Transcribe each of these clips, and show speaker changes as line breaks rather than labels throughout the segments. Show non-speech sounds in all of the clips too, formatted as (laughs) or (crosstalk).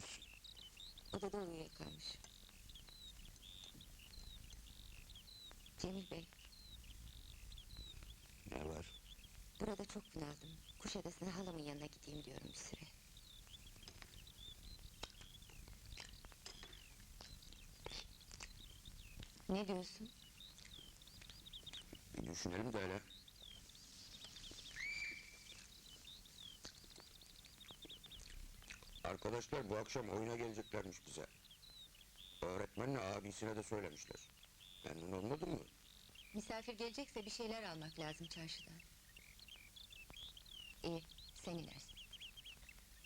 musun?
Odada uyuyakalmış. Cemil Bey,
Ne var?
burada çok bunaldım. Kuşadası'na halamın yanına gideyim diyorum bir süre. Ne diyorsun?
Bir düşünelim de hele. Arkadaşlar bu akşam oyuna geleceklermiş bize. Öğretmenle abisine de söylemişler. Memnun olmadın mı?
Misafir gelecekse bir şeyler almak lazım çarşıdan. İyi, sen inersin.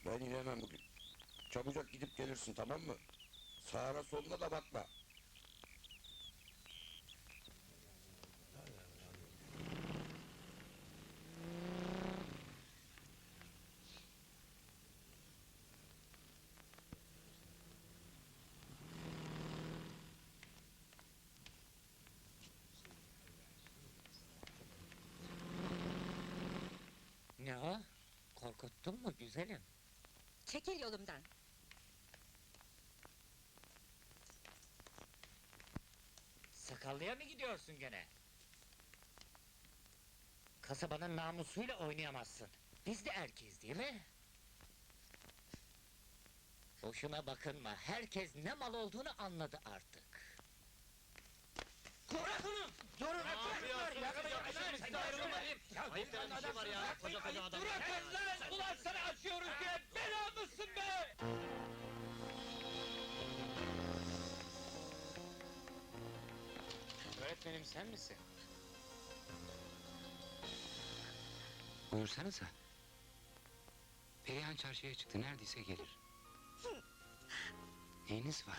Ben inemem bugün. Çabucak gidip gelirsin tamam mı? Sağına soluna da bakma.
Ne o? Korkuttun mu güzelim?
Çekil yolumdan.
Sakallıya mı gidiyorsun gene? Kasabanın namusuyla oynayamazsın. Biz de erkeğiz değil mi? Boşuna bakınma, herkes ne mal olduğunu anladı artık. Bırak onu! Durun! Ne
yapıyorsunuz? Yaklaşın, ayrılmayın. Ayıp denen bir şey var ya, koca koca adam.
Bırakın lan! Ulan sana açıyoruz diye bela mısın be? Öğretmenim sen misin?
Buyursanıza. Perihan çarşıya çıktı, neredeyse gelir. Neyiniz var?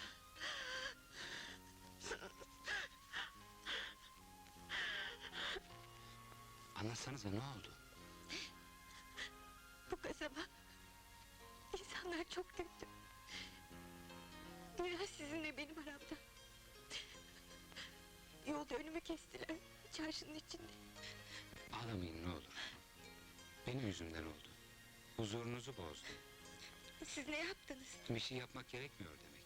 Anlatsanıza ne oldu?
Bu kasaba... insanlar çok kötü. Biraz sizinle benim aramda. Yolda önümü kestiler. Çarşının içinde.
Ağlamayın ne olur. Benim yüzümden oldu. Huzurunuzu bozdu.
Siz ne yaptınız?
Bir şey yapmak gerekmiyor demek.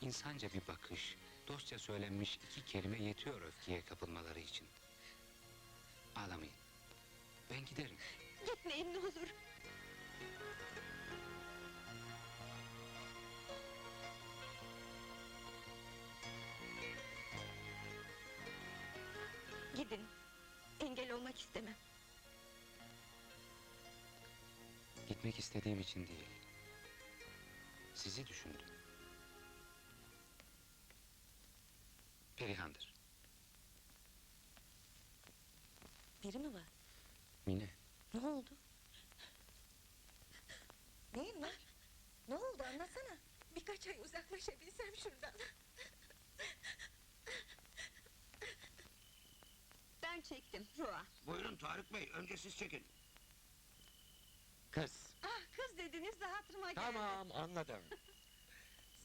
İnsanca bir bakış, dostça söylenmiş iki kelime yetiyor öfkeye kapılmaları için. Ağlamayın. Ben giderim.
Gitmeyin ne olur. Gidin. Engel olmak istemem.
Gitmek istediğim için değil. Sizi düşündüm. Perihan'dır.
Biri mi var?
Mine.
Ne oldu? Neyin var? Ne oldu anlatsana. Birkaç ay uzaklaşabilsem şuradan. Ben çektim Rua.
Buyurun Tarık Bey önce siz çekin.
Kız.
Ah kız dediniz de hatırıma geldi.
Tamam anladım.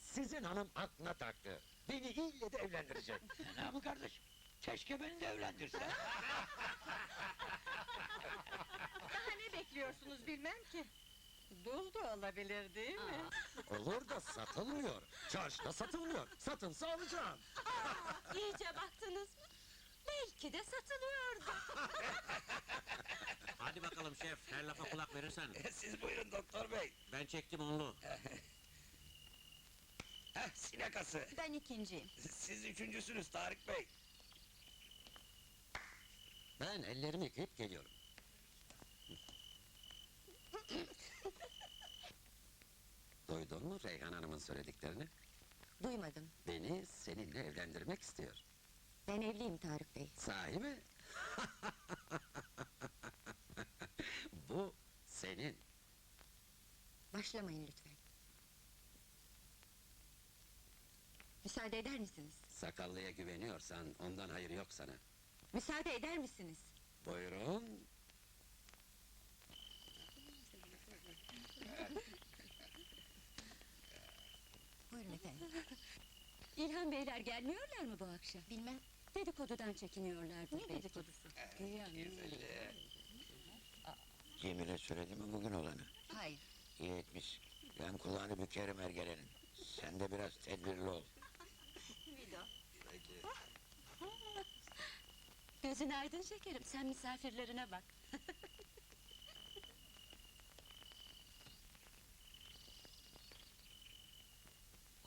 Sizin hanım aklına taktı. Beni ille de evlendirecek.
Ne bu kardeşim? Keşke beni de evlendirse. (laughs)
Bekliyorsunuz bilmem ki. Dul da olabilir değil mi?
Olur da satılmıyor. Çarşıda satılmıyor. Satılsa alacağım.
İyice baktınız mı? Belki de satılıyordu. (laughs)
Hadi bakalım şef, her lafa kulak verirsen.
siz buyurun doktor bey.
Ben çektim onlu. (laughs)
Heh sinekası.
Ben ikinciyim.
Siz üçüncüsünüz Tarık Bey.
Ben ellerimi yıkayıp geliyorum. Duydun mu Reyhan Hanım'ın söylediklerini?
Duymadım.
Beni seninle evlendirmek istiyor.
Ben evliyim Tarık Bey.
Sahi mi? (laughs) Bu senin.
Başlamayın lütfen. Müsaade eder misiniz?
Sakallıya güveniyorsan ondan hayır yok sana.
Müsaade eder misiniz?
Buyurun.
Efendim. İlhan Beyler gelmiyorlar mı bu akşam? Bilmem. Dedikodudan çekiniyorlardır Ne dedikodusu?
Cemile söyledi mi bugün olanı?
Hayır.
İyi etmiş. Yan kulağını bükerim ergelenin. Sen de biraz tedbirli ol.
Gözün aydın şekerim. Sen misafirlerine bak. (laughs)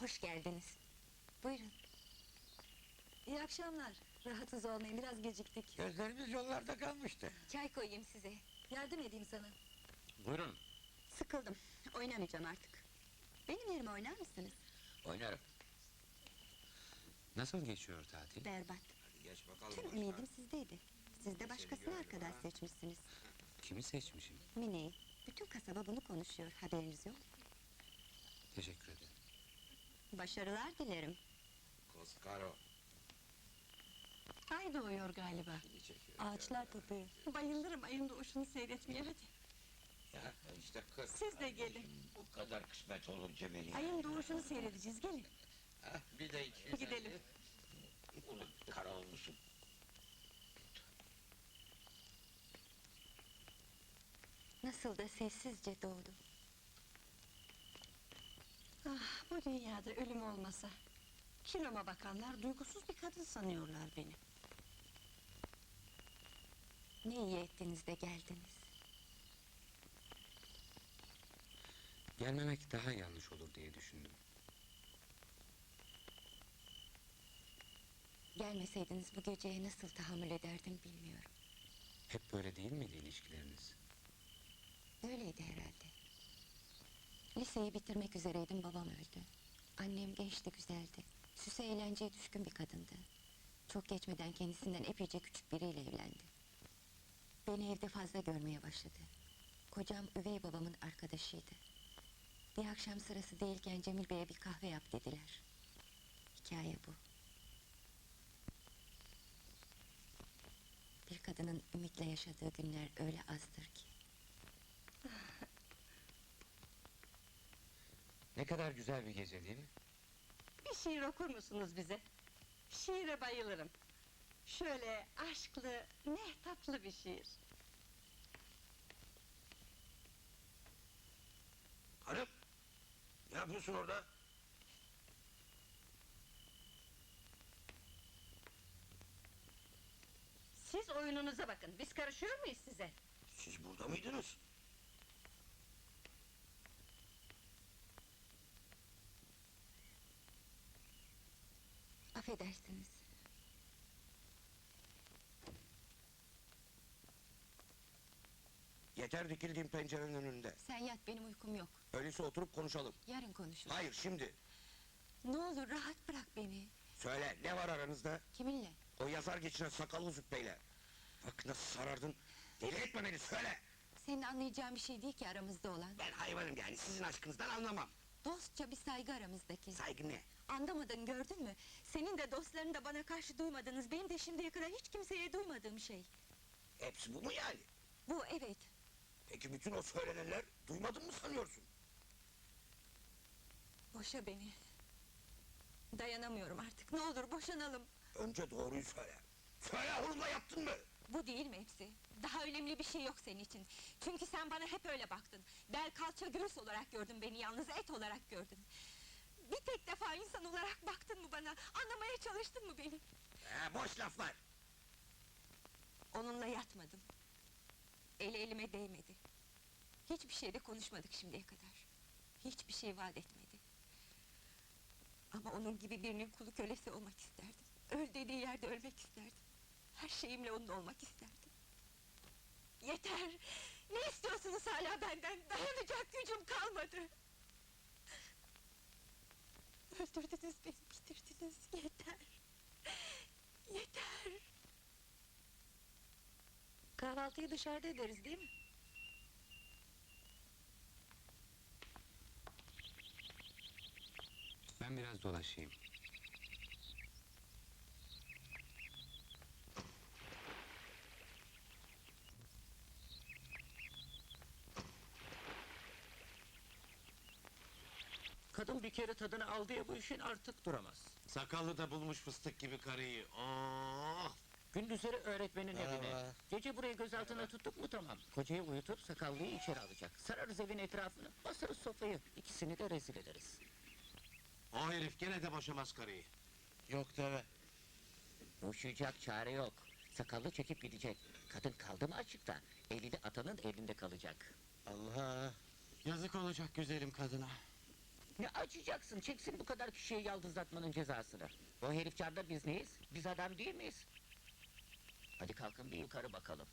Hoş geldiniz. Buyurun. İyi akşamlar. Rahatsız olmayın biraz geciktik.
Gözlerimiz yollarda kalmıştı.
Çay koyayım size. Yardım edeyim sana.
Buyurun.
Sıkıldım. Oynamayacağım artık. Benim yerime oynar mısınız?
Oynarım.
Nasıl geçiyor tatil?
Berbat.
Hadi geç bakalım.
Tüm ümidim sizdeydi. Siz de başkasını arkadaş seçmişsiniz.
Kimi seçmişim?
Mine'yi. Bütün kasaba bunu konuşuyor. Haberiniz yok.
Teşekkür ederim.
Başarılar dilerim.
Koskaro.
Ay doğuyor galiba. Ağaçlar kopuyor. Bayılırım ayın doğuşunu seyretmeye hadi.
Ya işte kız.
Siz de gelin.
Bu kadar kısmet olur Cemil.
Ayın doğuşunu seyredeceğiz gelin.
Bir de iki.
Gidelim.
Ulan kara olmuşsun.
Nasıl da sessizce doğdu. Ah bu dünyada ölüm olmasa. Kiloma bakanlar duygusuz bir kadın sanıyorlar beni. Ne iyi ettiniz de geldiniz.
Gelmemek daha yanlış olur diye düşündüm.
Gelmeseydiniz bu geceye nasıl tahammül ederdim bilmiyorum.
Hep böyle değil miydi ilişkileriniz?
Öyleydi herhalde. Liseyi bitirmek üzereydim babam öldü. Annem gençti güzeldi. Süse eğlenceye düşkün bir kadındı. Çok geçmeden kendisinden epeyce küçük biriyle evlendi. Beni evde fazla görmeye başladı. Kocam üvey babamın arkadaşıydı. Bir akşam sırası değilken Cemil Bey'e bir kahve yap dediler. Hikaye bu. Bir kadının ümitle yaşadığı günler öyle azdır ki.
Ne kadar güzel bir gece değil mi?
Bir şiir okur musunuz bize? Şiire bayılırım. Şöyle aşklı, mehtaplı bir şiir.
Hanım. Ne yapıyorsun orada?
Siz oyununuza bakın, biz karışıyor muyuz size?
Siz burada mıydınız?
Affedersiniz.
Yeter dikildiğim pencerenin önünde.
Sen yat benim uykum yok.
Öyleyse oturup konuşalım.
Yarın konuşuruz.
Hayır şimdi.
Ne olur rahat bırak beni.
Söyle ne var aranızda?
Kiminle?
O yazar geçinen sakallı züppeyle. Bak nasıl sarardın. Deli etme beni söyle.
Senin anlayacağın bir şey değil ki aramızda olan.
Ben hayvanım yani sizin aşkınızdan anlamam.
Dostça bir saygı aramızdaki.
Saygı ne?
Anlamadın gördün mü? Senin de dostların da bana karşı duymadınız. Benim de şimdiye kadar hiç kimseye duymadığım şey.
Hepsi bu mu yani?
Bu evet.
Peki bütün o söylenenler duymadın mı sanıyorsun?
Boşa beni. Dayanamıyorum artık. Ne olur boşanalım.
Önce doğruyu söyle. Söyle onunla yattın mı?
Bu değil mi hepsi? Daha önemli bir şey yok senin için. Çünkü sen bana hep öyle baktın. Bel kalça göğüs olarak gördün beni yalnız et olarak gördün. Bir tek defa insan olarak baktın mı bana? Anlamaya çalıştın mı beni?
Ee, boş laflar.
Onunla yatmadım. Eli elime değmedi. Hiçbir şeyde konuşmadık şimdiye kadar. Hiçbir şey vaat etmedi. Ama onun gibi birinin kulu kölesi olmak isterdim. Öl dediği yerde ölmek isterdim. Her şeyimle onun olmak isterdim. Yeter! Ne istiyorsunuz hala benden? Dayanacak gücüm kalmadı. Öldürdünüz beni, bitirdiniz. Yeter! Yeter!
Kahvaltıyı dışarıda ederiz değil mi?
Ben biraz dolaşayım.
Kadın bir kere tadını aldı ya bu işin artık duramaz.
Sakallı da bulmuş fıstık gibi karıyı. Oh! Gündüzleri öğretmenin evine.
Allah.
Gece burayı gözaltına tuttuk mu tamam. Kocayı uyutup sakallıyı içeri alacak. Sararız evin etrafını, basarız sofayı. İkisini de rezil ederiz.
O herif gene de boşamaz karıyı.
Yok deme.
Boşayacak çare yok. Sakallı çekip gidecek. Kadın kaldı mı açıkta? Eli de atanın elinde kalacak.
Allah. Yazık olacak güzelim kadına.
Ne açacaksın? Çeksin bu kadar kişiyi yaldızlatmanın cezasını. O herif biz neyiz? Biz adam değil miyiz? Hadi kalkın bir yukarı bakalım.